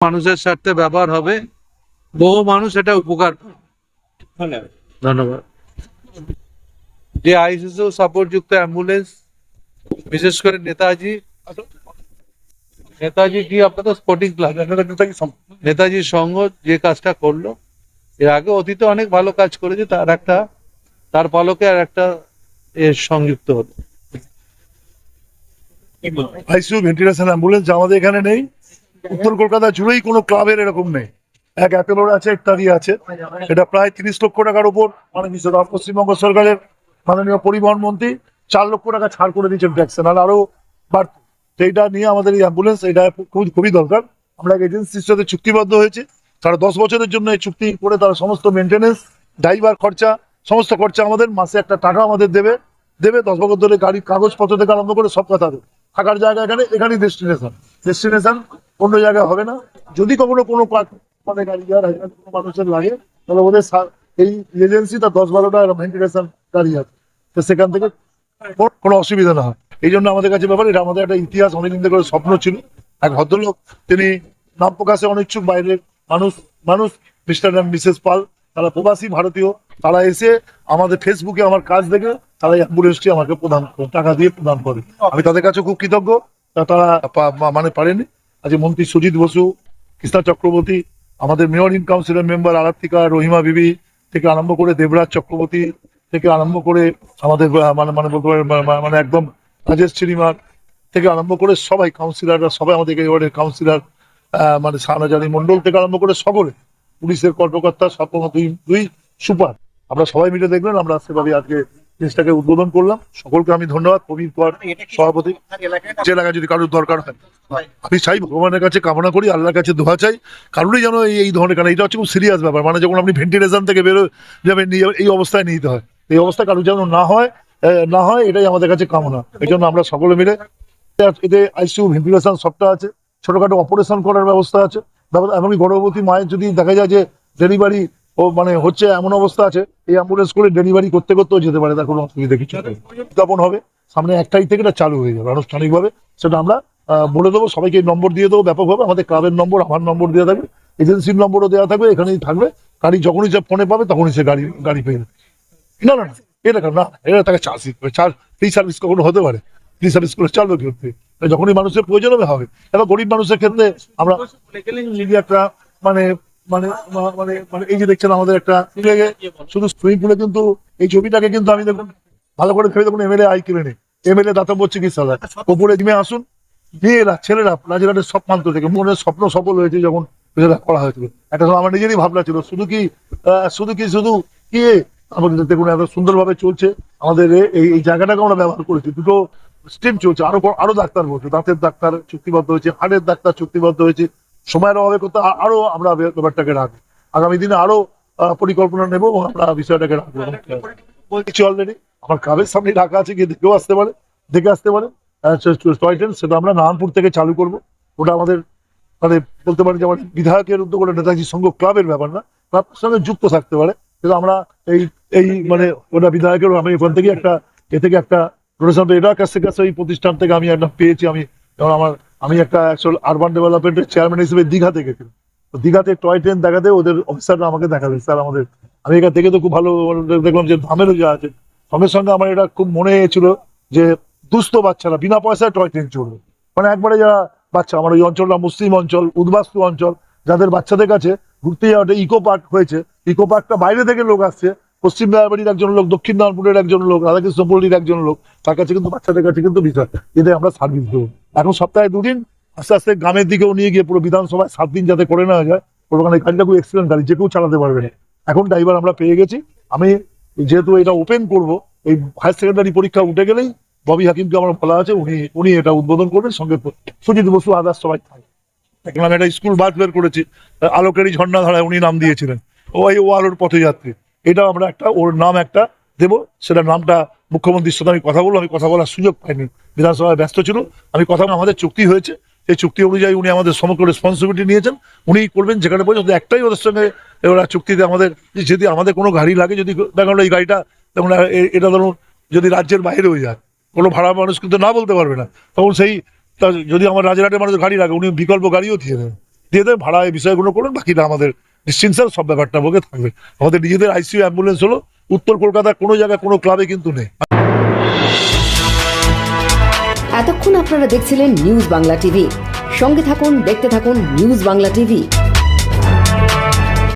মানুষের স্বার্থে ব্যবহার হবে। বহু মানুষ এটা উপকার। ধন্যবাদ। যে আইসিসিউ সাপোর্ট যুক্ত অ্যাম্বুলেন্স বিশেষ করে নেতাজি নেতাজি কি আপনাদের স্পোর্টিং ক্লাব নেতাজি সংঘ যে কাজটা করল। এর আগে অতীতে অনেক ভালো কাজ করেছে তার একটা তার পালকে আর একটা এর সংযুক্ত হলো। আইসিইউ ভেন্টিলেশন অ্যাম্বুলেন্স আমাদের এখানে নেই। উত্তর কলকাতা জুড়েই কোনো ক্লাবের এরকম নেই। এক অ্যাপেলোর আছে ইত্যাদি আছে। এটা প্রায় তিরিশ লক্ষ টাকার উপর মানে পশ্চিমবঙ্গ সরকারের মাননীয় পরিবহন মন্ত্রী চার লক্ষ টাকা ছাড় করে দিয়েছেন ট্যাক্সে নাহলে আরও বাড়ত। তো এইটা নিয়ে আমাদের এই অ্যাম্বুলেন্স এটা খুব, খুবই দরকার। আমরা এজেন্সির সাথে চুক্তিবদ্ধ হয়েছে। তারা দশ বছরের জন্য এই চুক্তি করে তারা সমস্ত মেনটেনেন্স ড্রাইভার খরচা, সমস্ত খরচা আমাদের, মাসে একটা টাকা আমাদের দেবে। দেবে দশ বছর ধরে গাড়ির কাগজপত্র থেকে আরম্ভ করে সব কথা দেবে। থাকার জায়গা এখানে, এখানেই ডেস্টিনেশন ডেস্টিনেশন অন্য জায়গায় হবে না। যদি কখনো কোনো মানে গাড়ি এখানে কোনো মানুষের লাগে, তাহলে ওদের এই এজেন্সি তার দশ বারোটা ভেন্টিলেশন গাড়ি আছে। তো সেখান থেকে কোনো- অসুবিধা না হয়। এই জন্য আমাদের কাছে ব্যাপার, এটা আমাদের একটা ইতিহাস, অনেকদিন থেকে স্বপ্ন ছিল। এক ভদ্রলোক, তিনি নাম প্রকাশে অনিচ্ছুক বাইরের মানুষ মানুষ মিস্টার অ্যান্ড মিসেস পাল, তারা প্রবাসী ভারতীয়, তারা এসে আমাদের ফেসবুকে আমার কাজ দেখে, তারা অ্যাম্বুলেন্সটি আমাকে প্রদান টাকা দিয়ে প্রদান করে। আমি তাদের কাছে খুব কৃতজ্ঞ। তা তারা মানে পারেনি আজ মন্ত্রী সুজিত বসু, কৃষ্ণা চক্রবর্তী, আমাদের মেয়র ইন কাউন্সিলের মেম্বার আরাত্তিকা রহিমা বিবি থেকে আরম্ভ করে দেবরাজ চক্রবর্তী থেকে আরম্ভ করে আমাদের মানে মানে বলতে মা- মানে একদম রাজেশ শ্রীমান থেকে আরম্ভ করে সবাই কাউন্সিলররা, সবাই আমাদের ওয়ার্ডের কাউন্সিলর মানে সানাজারি মন্ডল থেকে আরম্ভ করে সকলে, পুলিশের কর্মকর্তা, সব দুই দুই সুপার। আমরা সবাই মিলে দেখলেন আমরা সেভাবে আজকে জিনিসটাকে উদ্বোধন করলাম। সকলকে আমি ধন্যবাদ প্রবীর কর সভাপতি। যে এলাকায় যদি কারোর দরকার হয়। আমি চাই ভগবানের কাছে কামনা করি আল্লাহর কাছে দোয়া চাই। কারোরই যেন এই- এই ধরনের কারণ এটা হচ্ছে খুব সিরিয়াস ব্যাপার। মানে যখন আপনি ভেন্টিলেশন থেকে বেরো যাবেন নিয়ে এই অবস্থায় নিতে হয়। এই অবস্থা কারোর যেন না হয় না হয় এটাই আমাদের কাছে কামনা। এই জন্য আমরা সকলে মিলে এতে আইসিইউ ভেন্টিলেশন সবটা আছে। ছোটখাটো অপারেশন করার ব্যবস্থা আছে। তারপর এমনকি গর্ভবতী মায়ের যদি দেখা যায় যে ডেলিভারি ও মানে হচ্ছে এমন অবস্থা আছে এই অ্যাম্বুলেন্স করে ডেলিভারি করতে করতেও যেতে পারে। তার কোনো অসুবিধা কিছু উদ্যাপন হবে। সামনে একটাই থেকে এটা চালু হয়ে যাবে আনুষ্ঠানিকভাবে। সেটা আমরা বলে দেবো সবাইকে নম্বর দিয়ে দেবো ব্যাপকভাবে আমাদের ক্লাবের নম্বর আমার নম্বর দেওয়া থাকবে এজেন্সির নম্বরও দেওয়া থাকবে এখানেই থাকবে। গাড়ি যখনই সে ফোনে পাবে তখনই সে গাড়ি গাড়ি পেয়ে যাবে। না না না এটা না এটা তাকে চার্জ দিতে হবে। চার্জ ফ্রি সার্ভিস কখনো হতে পারে। ফ্রি সার্ভিস করে চালবে করতে? যখনই মানুষের প্রয়োজন হবে হবে। এবার গরিব মানুষের ক্ষেত্রে আমরা একটা মানে মানে মানে মানে এই যে দেখছেন আমাদের একটা শুধু সুইমিং পুলে কিন্তু এই ছবিটাকে কিন্তু আমি দেখুন, ভালো করে ফেলে দেখুন এমএলএ আই কিনে এমএলএ দাতব্য চিকিৎসালয়। ওপরে জিমে আসুন, মেয়েরা, ছেলেরা রাজারহাটের সব প্রান্ত থেকে মনের স্বপ্ন সফল হয়েছে যখন করা হয়েছিল। একটা আমার নিজেরই ভাবনা ছিল, শুধু কি শুধু কি শুধু কি? আমাদের দেখুন, এত সুন্দরভাবে চলছে। আমাদের এই এই জায়গাটাকে আমরা ব্যবহার করেছি। দুটো স্টিম চলছে, আরও আরও ডাক্তার বলছে, দাঁতের ডাক্তার চুক্তিবদ্ধ হয়েছে হাড়ের ডাক্তার চুক্তিবদ্ধ হয়েছে। সময়ের অভাবে করতে আরও আমরা ব্যাপারটাকে রাখব। আগামী দিনে আরও পরিকল্পনা নেব এবং আমরা বিষয়টাকে রাখব। বলছি অলরেডি আমার ক্লাবের সামনে ঢাকা আছে গিয়ে দেখেও আসতে পারে দেখে আসতে পারে। টয় ট্রেন সেটা আমরা নারায়ণপুর থেকে চালু করব। ওটা আমাদের মানে বলতে পারি যে আমার বিধায়কের উদ্যোগ ওটা নেতাজি সংঘ ক্লাবের ব্যাপার না ক্লাবের সঙ্গে যুক্ত থাকতে পারে। কিন্তু আমরা এই এই মানে ওটা বিধায়কের আমি ওখান থেকে একটা এ থেকে একটা ডোনেশন এটার কাছ থেকে কাছে এই প্রতিষ্ঠান থেকে আমি একটা পেয়েছি আমি আমার আমি একটা অ্যাকচুয়াল আরবান ডেভেলপমেন্টের চেয়ারম্যান হিসেবে দীঘাতে গেছিলাম তো দীঘাতে টয় ট্রেন দেখাতে ওদের অফিসাররা আমাকে দেখাবে স্যার আমাদের। আমি এখান থেকে তো খুব ভালো দেখলাম যে ধামেরও যা আছে। সঙ্গে সঙ্গে আমার এটা খুব মনে ছিল যে দুস্থ বাচ্চারা, বিনা পয়সায় টয় ট্রেন চলবে মানে একবারে যারা বাচ্চা, আমার ওই অঞ্চলটা মুসলিম অঞ্চল, উদ্বাস্তু অঞ্চল, যাদের বাচ্চাদের কাছে ঘুরতে যাওয়াটা ইকো পার্ক হয়েছে। ইকো পার্কটা বাইরে থেকে লোক আসছে পশ্চিম রায়বাড়ির একজন লোক, দক্ষিণ নারায়ণপুরের একজন লোক, রাধাকৃষ্ণপল্লীর একজন লোক, তার কাছে কিন্তু বাচ্চাদের কাছে কিন্তু বিষয়। এদের আমরা সার্ভিস দেবো। এখন সপ্তাহে দুদিন আস্তে আস্তে গ্রামের দিকেও নিয়ে গিয়ে পুরো বিধানসভায় সাত দিন যাতে করে নেওয়া যায় ওখানে গাড়িটা খুব এক্সিলেন্ট গাড়ি, যে কেউ চালাতে পারবে না। এখন ড্রাইভার আমরা পেয়ে গেছি। আমি যেহেতু এটা ওপেন করব, এই হায়ার সেকেন্ডারি পরীক্ষা উঠে গেলেই ববি হাকিমকে আমার বলা আছে, উনি উনি এটা উদ্বোধন করবেন। সঙ্গে সুজিত বসু আদার্স সবাই থাকে দেখলাম একটা স্কুল বাস বের করেছি, আলোকেরই ঝর্ণা ধারায় উনি নাম দিয়েছিলেন। ও ওই ও আলোর পথযাত্রী। এটা আমরা একটা, ওর নাম একটা দেবো। সেটা নামটা মুখ্যমন্ত্রীর সাথে আমি কথা বলব, আমি কথা বলার সুযোগ পাইনি। বিধানসভায় ব্যস্ত ছিল, আমি কথা আমাদের চুক্তি হয়েছে। এই চুক্তি অনুযায়ী উনি আমাদের সমগ্র রেসপন্সিবিলিটি নিয়েছেন। উনি করবেন, যেখানে পর্যন্ত একটাই ওদের সঙ্গে ওরা চুক্তিতে আমাদের, যদি আমাদের কোনো গাড়ি লাগে, যদি দেখা গেলো এই গাড়িটা, যেমন এ- এটা ধরুন, যদি রাজ্যের বাইরে হয়ে যায়, কোনো ভাড়া মানুষ কিন্তু না বলতে পারবে না। তখন সেই যদি আমার রাজারহাটের মানুষ গাড়ি লাগে, উনি বিকল্প গাড়িও দিয়ে দেবেন দিয়ে দেবেন ভাড়া এই বিষয়গুলো করুন, বাকিটা আমাদের নিশ্চিন্তার সব ব্যাপারটা ভোগে থাকবে। আমাদের নিজেদের আইসিইউ অ্যাম্বুলেন্স হলো, উত্তর কলকাতার কোনো জায়গায় কোনো ক্লাবে কিন্তু নেই। এতক্ষণ আপনারা দেখছিলেন নিউজ বাংলা টিভি সঙ্গে থাকুন, দেখতে থাকুন নিউজ বাংলা টিভি